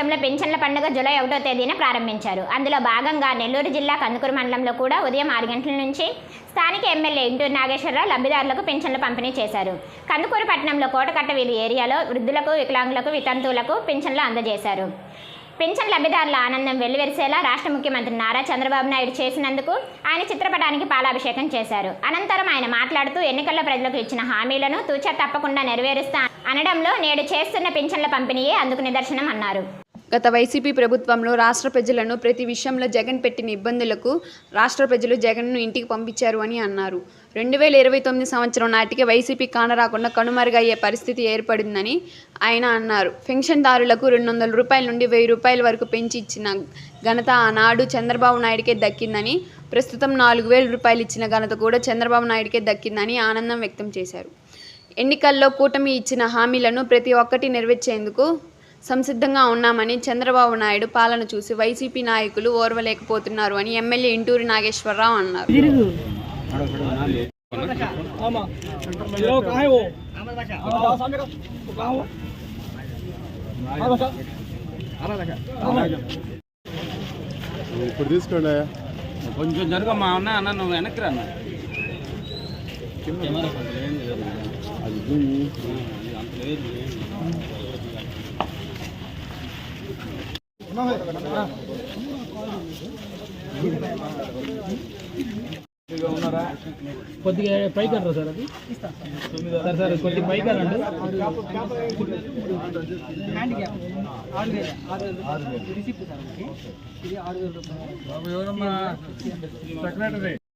రాష్ట్రంలో పెన్షన్ల పండుగ జూలై ఒకటో తేదీన ప్రారంభించారు. అందులో భాగంగా నెల్లూరు జిల్లా కందుకూరు మండలంలో కూడా ఉదయం ఆరు గంటల నుంచి స్థానిక ఎమ్మెల్యే ఇంటూరు నాగేశ్వరరావు లబ్ధిదారులకు పెన్షన్లు పంపిణీ చేశారు. కందుకూరు పట్టణంలో కోటకట్ట వీధి ఏరియాలో వృద్ధులకు వికలాంగులకు వితంతువులకు పెన్షన్లు అందజేశారు. పెన్షన్ లబ్ధిదారుల ఆనందం వెల్లువెరిసేలా రాష్ట్ర ముఖ్యమంత్రి నారా చంద్రబాబు నాయుడు చేసినందుకు ఆయన చిత్రపటానికి పాలాభిషేకం చేశారు. అనంతరం ఆయన మాట్లాడుతూ ఎన్నికల్లో ప్రజలకు ఇచ్చిన హామీలను తూచా తప్పకుండా నెరవేరుస్తా అనడంలో నేడు చేస్తున్న పెన్షన్ల పంపిణీయే అందుకు నిదర్శనం అన్నారు గత వైసీపీ ప్రభుత్వంలో రాష్ట్ర ప్రజలను ప్రతి విషయంలో జగన్ పెట్టిన ఇబ్బందులకు రాష్ట్ర ప్రజలు జగన్ను ఇంటికి పంపించారు అని అన్నారు. రెండు వేల ఇరవై తొమ్మిది సంవత్సరం నాటికి వైసీపీ కానరాకుండా కనుమరుగయ్యే పరిస్థితి ఏర్పడిందని ఆయన అన్నారు. పెన్షన్దారులకు రెండు వందల రూపాయల నుండి వెయ్యి రూపాయల వరకు పెంచి ఇచ్చిన ఘనత ఆనాడు చంద్రబాబు నాయుడికే దక్కిందని ప్రస్తుతం నాలుగు వేల రూపాయలు ఇచ్చిన ఘనత కూడా చంద్రబాబు నాయుడికే దక్కిందని ఆనందం వ్యక్తం చేశారు. ఎన్నికల్లో కూటమి ఇచ్చిన హామీలను ప్రతి ఒక్కటి నెరవేర్చేందుకు సంసిద్ధంగా ఉన్నామని చంద్రబాబు నాయుడు పాలన చూసి వైసీపీ నాయకులు ఓర్వలేకపోతున్నారు అని ఎమ్మెల్యే ఇంటూరి నాగేశ్వరరావు అన్నారు. ఇప్పుడు తీసుకోండి కొంచెం అన్న అన్న నువ్వు వెనక్కి రా కొద్దిగా పైకి రా సార్ అది? సార్ సార్ కొద్దిగా పైకి రండి సెక్రటరీ.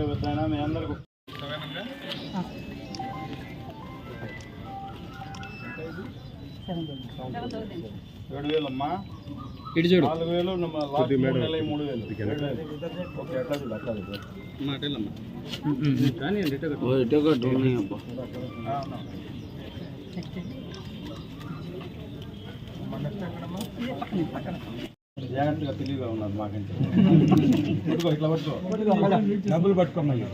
ఓకే పెద్దాయన మీ అందరికి. ఏడు వేలమ్మా ఇటు చూడు. నాలుగు వేలు మూడు. వేలు ఏడు వేలు. ఓకే అట్లా చూడు అట్లా చూడు. మాటలమ్మా. కానీ ఇటు జాగ్రత్తగా తెలివిగా ఉన్నారు మాకంటే. పట్టుకో ఇట్లా పట్టుకో. డబ్బులు పట్టుకోమయ్యి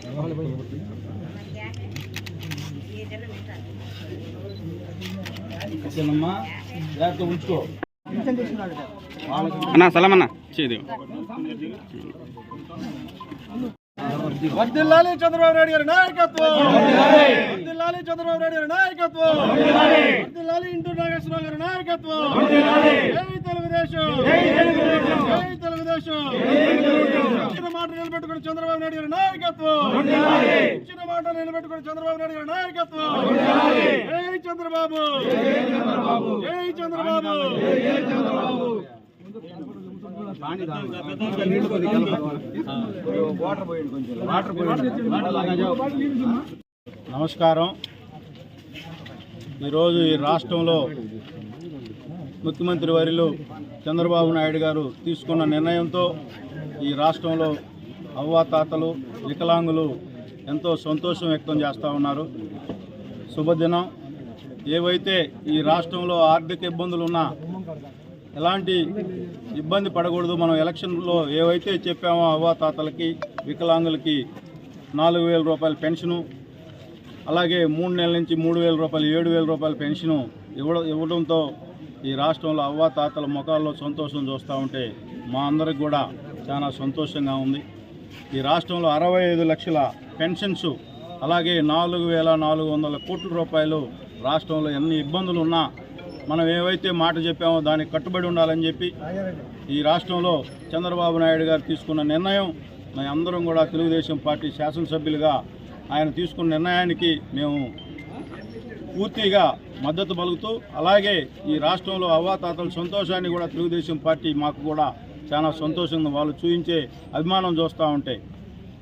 జాగ్రత్త ఉంచుకో. అన్న సలాం అన్న. చేది వర్దిల్లాలి చంద్రబాబు నాయుడు గారి నాయకత్వం. వర్దిల్లాలి చంద్రబాబు నాయుడు గారి నాయకత్వం. వర్దిల్లాలి ఇంటూ నాగేశ్వరరావు గారి నాయకత్వం. జై తెలుగుదేశం. జై తెలుగుదేశం. ఇచ్చిన మాట నిలబెట్టుకుని చంద్రబాబు నాయుడు గారి నాయకత్వం. ఇచ్చిన మాట నిలబెట్టుకుని చంద్రబాబు నాయుడు గారి నాయకత్వం. జై చంద్రబాబు. జై చంద్రబాబు. నమస్కారం. ఈరోజు ఈ రాష్ట్రంలో ముఖ్యమంత్రి వర్యులు చంద్రబాబు నాయుడు గారు తీసుకున్న నిర్ణయంతో ఈ రాష్ట్రంలో అవ్వాతాతలు వికలాంగులు ఎంతో సంతోషం వ్యక్తం చేస్తూ ఉన్నారు. శుభదినం. ఏవైతే ఈ రాష్ట్రంలో ఆర్థిక ఇబ్బందులు ఉన్నా ఎలాంటి ఇబ్బంది పడకూడదు. మనం ఎలక్షన్లో ఏవైతే చెప్పామో అవ్వాతాతలకి వికలాంగులకి నాలుగు వేల రూపాయల పెన్షను అలాగే మూడు నెలల నుంచి మూడు వేల రూపాయలు ఏడు వేల రూపాయల పెన్షను ఇవ్వడం ఇవ్వడంతో ఈ రాష్ట్రంలో అవ్వాతాతల ముఖాల్లో సంతోషం చూస్తూ ఉంటే మా అందరికి కూడా చాలా సంతోషంగా ఉంది. ఈ రాష్ట్రంలో అరవై ఐదు లక్షల పెన్షన్స్ అలాగే నాలుగు వేల నాలుగు వందల కోట్ల రూపాయలు రాష్ట్రంలో ఎన్ని ఇబ్బందులు ఉన్నా మనం ఏవైతే మాట చెప్పామో దానికి కట్టుబడి ఉండాలని చెప్పి ఈ రాష్ట్రంలో చంద్రబాబు నాయుడు గారు తీసుకున్న నిర్ణయం మేము అందరం కూడా తెలుగుదేశం పార్టీ శాసనసభ్యులుగా ఆయన తీసుకున్న నిర్ణయానికి మేము పూర్తిగా మద్దతు పలుకుతూ అలాగే ఈ రాష్ట్రంలో అవ్వాతాతల సంతోషాన్ని కూడా తెలుగుదేశం పార్టీ మాకు కూడా చాలా సంతోషంగా వాళ్ళు చూపించే అభిమానం చూస్తూ ఉంటే.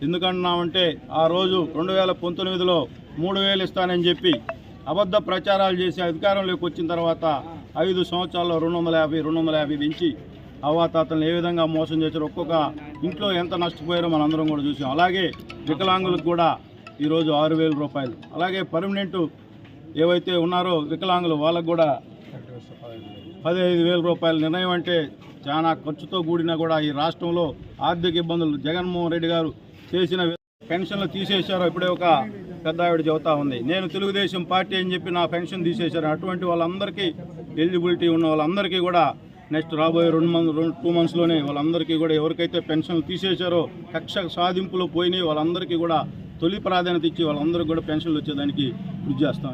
ఎందుకంటున్నామంటే ఆ రోజు రెండు వేల పంతొమ్మిదిలో మూడు వేలు ఇస్తానని చెప్పి అబద్ధ ప్రచారాలు చేసి అధికారంలోకి వచ్చిన తర్వాత ఐదు సంవత్సరాల్లో రెండు వందల యాభై రెండు వందల యాభై పెంచి అతను ఏ విధంగా మోసం చేశారు ఒక్కొక్క ఇంట్లో ఎంత నష్టపోయారో మనందరం కూడా చూసాం. అలాగే వికలాంగులకు కూడా ఈరోజు ఆరు వేల రూపాయలు. అలాగే పర్మనెంట్ ఏవైతే ఉన్నారో వికలాంగులు వాళ్ళకు కూడా పదిహేను వేల రూపాయల నిర్ణయం అంటే చాలా ఖర్చుతో కూడినా కూడా ఈ రాష్ట్రంలో ఆర్థిక ఇబ్బందులు జగన్మోహన్ రెడ్డి గారు చేసిన పెన్షన్లు తీసేశారో ఇప్పుడే ఒక పెద్ద ఆవిడ చెబుతా ఉంది. నేను తెలుగుదేశం పార్టీ అని చెప్పి నా పెన్షన్ తీసేశారు. అటువంటి వాళ్ళందరికీ ఎలిజిబిలిటీ ఉన్న వాళ్ళందరికీ కూడా నెక్స్ట్ రాబోయే రెండు మంత్ రెండు టూ మంత్స్లోనే వాళ్ళందరికీ కూడా ఎవరికైతే పెన్షన్లు తీసేశారో కక్ష సాధింపులో పోయినాయి వాళ్ళందరికీ కూడా తొలి ప్రాధాన్యత ఇచ్చి వాళ్ళందరికీ కూడా పెన్షన్లు వచ్చేదానికి కృషి చేస్తాం.